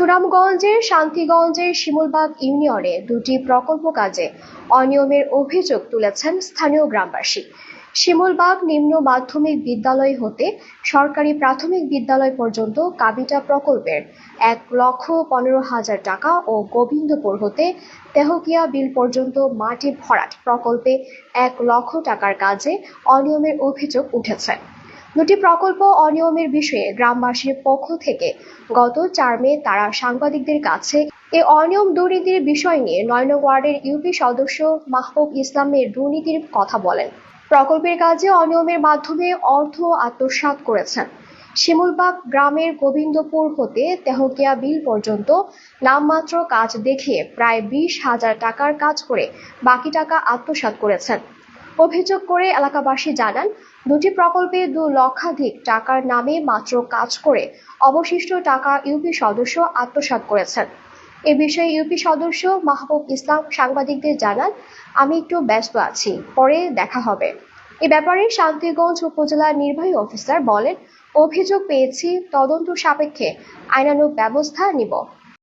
সুনামগঞ্জের, শান্তিগঞ্জের শিমুলবাগ ইউনিয়নে দুটি প্রকল্প কাজে অনিয়মের অভিযোগ তুলেছেন স্থানীয় গ্রামবাসী। শিমুলবাগ নিম্ন মাধ্যমিক বিদ্যালয় হতে সরকারি প্রাথমিক বিদ্যালয় পর্যন্ত কাবিটা প্রকল্পের এক লক্ষ পনেরো হাজার টাকা ও গোবিন্দপুর হতে তেহকিয়া বিল পর্যন্ত মাটি ভরাট প্রকল্পে এক লক্ষ টাকার কাজে অনিয়মের অভিযোগ উঠেছে। দুটি প্রকল্প অনিয়মের বিষয়ে গ্রামবাসীর পক্ষ থেকে গত চার মে তারা সাংবাদিকদের কাছে এ অনিয়ম দুর্নীতির বিষয় নিয়ে নয়ন ওয়ার্ডের ইউপি সদস্য মাহবুব ইসলামের দুর্নীতির কথা বলেন। প্রকল্পের কাজে অনিয়মের মাধ্যমে অর্থ আত্মসাৎ করেছেন। শিমুলবাগ গ্রামের গোবিন্দপুর হতে তেহকিয়া বিল পর্যন্ত নামমাত্র কাজ দেখিয়ে প্রায় বিশ হাজার টাকার কাজ করে বাকি টাকা আত্মসাৎ করেছেন। অভিযোগ করে এলাকাবাসী জানান, দুটি প্রকল্পে দু লক্ষাধিক টাকার নামে মাত্র কাজ করে অবশিষ্ট টাকা ইউপি সদস্য আত্মসাৎ করেছেন। এ বিষয়ে ইউপি সদস্য মাহবুব ইসলাম সাংবাদিকদের জানান, আমি একটু ব্যস্ত আছি, পরে দেখা হবে। এ ব্যাপারে শান্তিগঞ্জ উপজেলার নির্বাহী অফিসার বলেন, অভিযোগ পেয়েছি, তদন্ত সাপেক্ষে আইনানুগ ব্যবস্থা নিব।